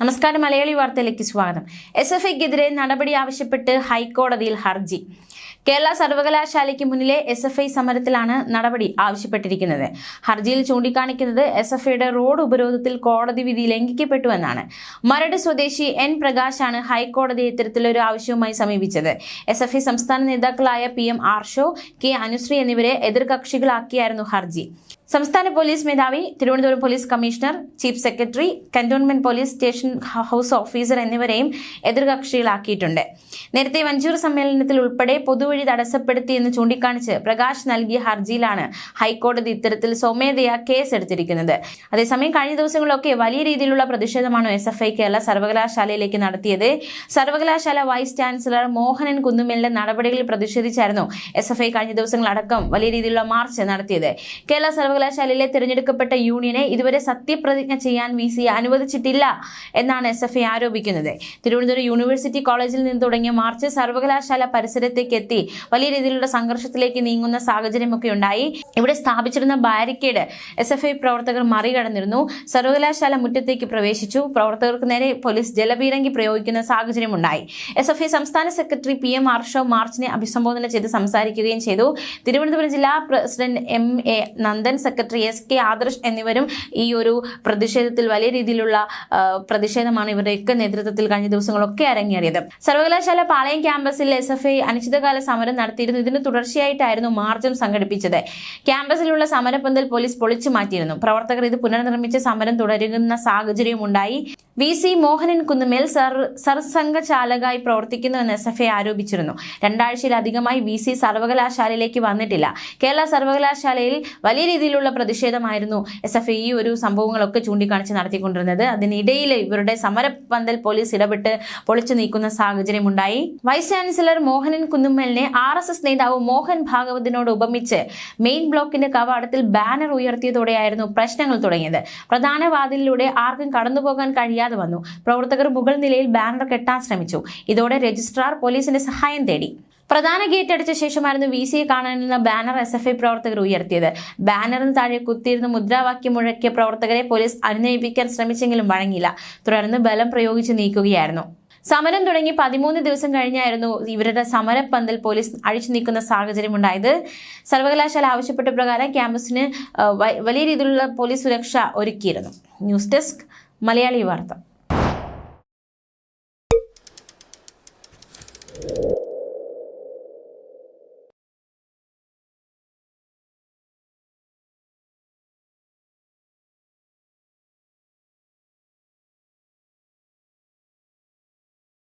നമസ്കാരം മലയാളി വാർത്തയിലേക്ക് സ്വാഗതം. എസ് എഫ് ഐക്കെതിരെ നടപടി ആവശ്യപ്പെട്ട് ഹൈക്കോടതിയിൽ ഹർജി. കേരള സർവകലാശാലയ്ക്ക് മുന്നിലെ എസ് എഫ് ഐ സമരത്തിലാണ് നടപടി ആവശ്യപ്പെട്ടിരിക്കുന്നത്. ഹർജിയിൽ ചൂണ്ടിക്കാണിക്കുന്നത് എസ് എഫ് ഐയുടെ റോഡ് ഉപരോധത്തിൽ കോടതി വിധി ലംഘിക്കപ്പെട്ടുവെന്നാണ്. മരട് സ്വദേശി എൻ പ്രകാശാണ് ഹൈക്കോടതിയെ ഇത്തരത്തിലൊരു ആവശ്യവുമായി സമീപിച്ചത്. എസ് എഫ് ഐ സംസ്ഥാന നേതാക്കളായ P M Arsho K Anushree എന്നിവരെ എതിർകക്ഷികളാക്കിയായിരുന്നു ഹർജി. സംസ്ഥാന പോലീസ് മേധാവി Thiruvananthapuram police commissioner chief secretary cantonment police station house officer എന്നിവരെയും എതിർകക്ഷികളാക്കിയിട്ടുണ്ട്. നേരത്തെ വഞ്ചൂർ സമ്മേളനത്തിൽ ഉൾപ്പെടെ പൊതുവഴി തടസ്സപ്പെടുത്തിയെന്ന് ചൂണ്ടിക്കാണിച്ച് പ്രകാശ് നൽകിയ ഹർജിയിലാണ് ഹൈക്കോടതി ഇത്തരത്തിൽ സ്വമേധയാ കേസ് എടുത്തിരിക്കുന്നത് അതേസമയം കഴിഞ്ഞ ദിവസങ്ങളിലൊക്കെ വലിയ രീതിയിലുള്ള പ്രതിഷേധമാണ് എസ് എഫ് ഐ കേരള സർവകലാശാലയിലേക്ക് നടത്തിയത്. സർവകലാശാല വൈസ് ചാൻസലർ മോഹനൻ കുന്നുമേലിന്റെ നടപടികളിൽ പ്രതിഷേധിച്ചായിരുന്നു എസ് എഫ് ഐ കഴിഞ്ഞ ദിവസങ്ങളടക്കം വലിയ രീതിയിലുള്ള മാർച്ച് നടത്തിയത്. കേരള സർവകലാശാലയിലെ തിരഞ്ഞെടുക്കപ്പെട്ട യൂണിയനെ ഇതുവരെ സത്യപ്രതിജ്ഞ ചെയ്യാൻ വി സി അനുവദിച്ചിട്ടില്ല എന്നാണ് എസ് എഫ് ഐ ആരോപിക്കുന്നത്. തിരുവനന്തപുരം യൂണിവേഴ്സിറ്റി കോളേജിൽ നിന്ന് തുടങ്ങിയ മാർച്ച് സർവകലാശാല പരിസരത്തേക്ക് എത്തി വലിയ രീതിയിലുള്ള സംഘർഷത്തിലേക്ക് നീങ്ങുന്ന സാഹചര്യമൊക്കെ ഉണ്ടായി. ഇവിടെ സ്ഥാപിച്ചിരുന്ന ബാരിക്കേഡ് എസ് എഫ് ഐ പ്രവർത്തകർ മറികടന്നിരുന്നു. സർവകലാശാല മുറ്റത്തേക്ക് പ്രവേശിച്ചു. പ്രവർത്തകർക്ക് നേരെ പോലീസ് ജലപീരങ്കി പ്രയോഗിക്കുന്ന സാഹചര്യമുണ്ടായി. എസ് എഫ് ഐ സംസ്ഥാന സെക്രട്ടറി പി എം ആർഷോ മാർച്ചിനെ അഭിസംബോധന ചെയ്ത് സംസാരിക്കുകയും ചെയ്തു. തിരുവനന്തപുരം ജില്ലാ president M A Nandan secretary S K Adarsh എന്നിവരും ഈ ഒരു പ്രതിഷേധത്തിൽ വലിയ രീതിയിലുള്ള പ്രതിഷേധമാണ് ഇവരുടെയൊക്കെ നേതൃത്വത്തിൽ കഴിഞ്ഞ ദിവസങ്ങളൊക്കെ അരങ്ങേറിയത്. സർവകലാശാല പാളയം ക്യാമ്പസിൽ എസ് എഫ് ഐ അനിശ്ചിതകാല സമരം നടത്തിയിരുന്നു. ഇതിന് തുടർച്ചയായിട്ടായിരുന്നു മാർച്ചും സംഘടിപ്പിച്ചത്. ക്യാമ്പസിലുള്ള സമരപ്പന്തൽ പോലീസ് പൊളിച്ചു മാറ്റിയിരുന്നു. പ്രവർത്തകർ ഇത് പുനർനിർമ്മിച്ച് സമരം തുടരുന്ന സാഹചര്യവും ഉണ്ടായി. V C Mohanan Kunnummel sir സർസംഘചാലകായി പ്രവർത്തിക്കുന്നുവെന്ന് എസ് എഫ് ഐ ആരോപിച്ചിരുന്നു. രണ്ടാഴ്ചയിലധികമായി വി സി സർവകലാശാലയിലേക്ക് വന്നിട്ടില്ല. കേരള സർവകലാശാലയിൽ വലിയ രീതിയിലുള്ള പ്രതിഷേധമായിരുന്നു എസ് എഫ് ഐ ഒരു സംഭവങ്ങളൊക്കെ ചൂണ്ടിക്കാണിച്ച് നടത്തിക്കൊണ്ടിരുന്നത്. അതിനിടയിൽ ഇവരുടെ സമരപന്തൽ പോലീസ് ഇടപെട്ട് പൊളിച്ചു നീക്കുന്ന സാഹചര്യമുണ്ടായി. വൈസ് ചാൻസലർ മോഹനൻ കുന്നുമ്മലിനെ ആർ എസ് എസ് നേതാവ് മോഹൻ ഭാഗവതിനോട് ഉപമിച്ച് മെയിൻ ബ്ലോക്കിന്റെ കവാടത്തിൽ ബാനർ ഉയർത്തിയതോടെയായിരുന്നു പ്രശ്നങ്ങൾ തുടങ്ങിയത്. പ്രധാന വാതിലിലൂടെ ആർക്കും കടന്നുപോകാൻ കഴിയാതെ വന്നു. പ്രവർത്തകർ മുകൾ നിലയിൽ ബാനർ കെട്ടാൻ ശ്രമിച്ചു. ഇതോടെ രജിസ്ട്രാർ പോലീസിന്റെ സഹായം തേടി. പ്രധാന ഗേറ്റ് അടിച്ച ശേഷമായിരുന്നു വി സിയെ കാണാനിരുന്ന ബാനർ എസ് എഫ് ഐ പ്രവർത്തകർ ഉയർത്തിയത്. ബാനറിന് താഴെ കുത്തിയിരുന്ന് മുദ്രാവാക്യം മുഴക്കിയ പ്രവർത്തകരെ പോലീസ് അനുനയിപ്പിക്കാൻ ശ്രമിച്ചെങ്കിലും വഴങ്ങിയില്ല. തുടർന്ന് ബലം പ്രയോഗിച്ച് നീക്കുകയായിരുന്നു. സമരം തുടങ്ങി പതിമൂന്ന് ദിവസം കഴിഞ്ഞായിരുന്നു ഇവരുടെ സമരപ്പന്തൽ പോലീസ് അഴിച്ചു നീക്കുന്ന സാഹചര്യം ഉണ്ടായത്. സർവകലാശാല ആവശ്യപ്പെട്ട പ്രകാരം ക്യാമ്പസിന് വലിയ രീതിയിലുള്ള പോലീസ് സുരക്ഷ ഒരുക്കിയിരുന്നു. ന്യൂസ് ഡെസ്ക് മലയാളി വാർത്ത.